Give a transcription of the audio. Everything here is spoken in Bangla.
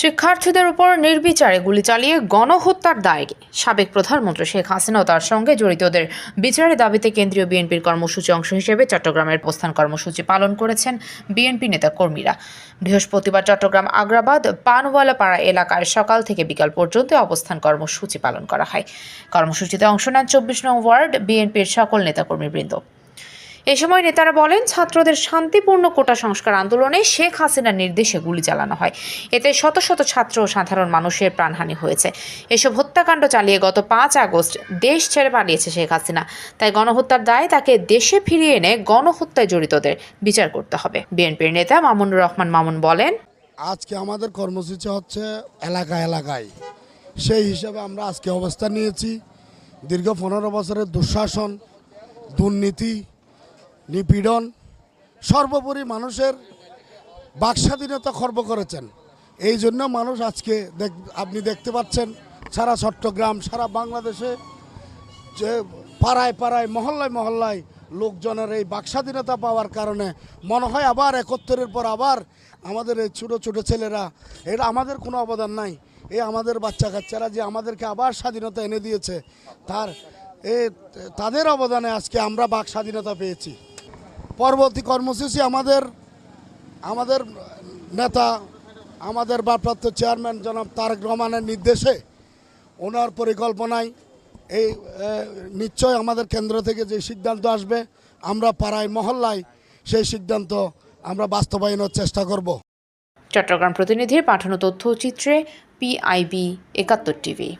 শিক্ষার্থীদের উপর নির্বিচারে গুলি চালিয়ে গণহত্যার দায়ে সাবেক প্রধানমন্ত্রী শেখ হাসিনা তার সঙ্গে জড়িতদের বিচারের দাবিতে কেন্দ্রীয় বিএনপির কর্মসূচি অংশ হিসেবে চট্টগ্রামের প্রস্থান কর্মসূচি পালন করেছেন বিএনপি নেতা কর্মীরা। বৃহস্পতিবার চট্টগ্রাম আগ্রাবাদ পানওয়ালাপাড়া এলাকায় সকাল থেকে বিকাল পর্যন্ত অবস্থান কর্মসূচি পালন করা হয়। কর্মসূচিতে অংশ নেন চব্বিশ নং ওয়ার্ড বিএনপির সকল নেতাকর্মীবৃন্দ। এ সময় নেতারা বলেন, ছাত্রদের শান্তিপূর্ণ কোটা সংস্কার আন্দোলনে শেখ হাসিনার নির্দেশে গুলি চালানো হয়। এতে শত শত ছাত্র ও সাধারণ মানুষের প্রাণহানি হয়েছে। এসব হত্যাকাণ্ড চালিয়ে গত পাঁচ আগস্ট দেশ ছেড়ে পালিয়েছে শেখ হাসিনা। তাই গণহত্যার দায়ে তাকে দেশে ফিরিয়ে এনে গণহত্যায় জড়িতদের বিচার করতে হবে। বিএনপির নেতা মামুনুর রহমান মামুন বলেন, আজকে আমাদের কর্মসূচি হচ্ছে এলাকা এলাকায়। সেই হিসাবে আমরা আজকে অবস্থান নিয়েছি। দীর্ঘ পনেরো বছরের দুঃশাসন, দুর্নীতি নিপীড়ন সর্বোপরি মানুষের বাকস্বাধীনতা খর্ব করেছেন। এই জন্য মানুষ আজকে দেখ, আপনি দেখতে পাচ্ছেন সারা চট্টগ্রাম, সারা বাংলাদেশে যে পাড়ায় পাড়ায়, মহল্লায় মহল্লায় লোকজনের এই বাকস্বাধীনতা পাওয়ার কারণে মনে হয় আবার একত্তরের পর আবার আমাদের এই ছোটো ছোটো ছেলেরা, এরা আমাদের কোনো অবদান নাই। এই আমাদের বাচ্চা কাচ্চারা যে আমাদেরকে আবার স্বাধীনতা এনে দিয়েছে, তার এ, তাদের অবদানে আজকে আমরা বাক স্বাধীনতা পেয়েছি। পরবর্তী কর্মসূচি আমাদের আমাদের নেতা, আমাদের ভারপ্রাপ্ত চেয়ারম্যান জনাব তারেক রহমানের নির্দেশে ওনার পরিকল্পনায় এই নিশ্চয় আমাদের কেন্দ্র থেকে যে সিদ্ধান্ত আসবে, আমরা পাড়ায় মহল্লায় সেই সিদ্ধান্ত আমরা বাস্তবায়নের চেষ্টা করব। চট্টগ্রাম প্রতিনিধির পাঠানো তথ্যচিত্রে পিআইবি একাত্তর টিভি।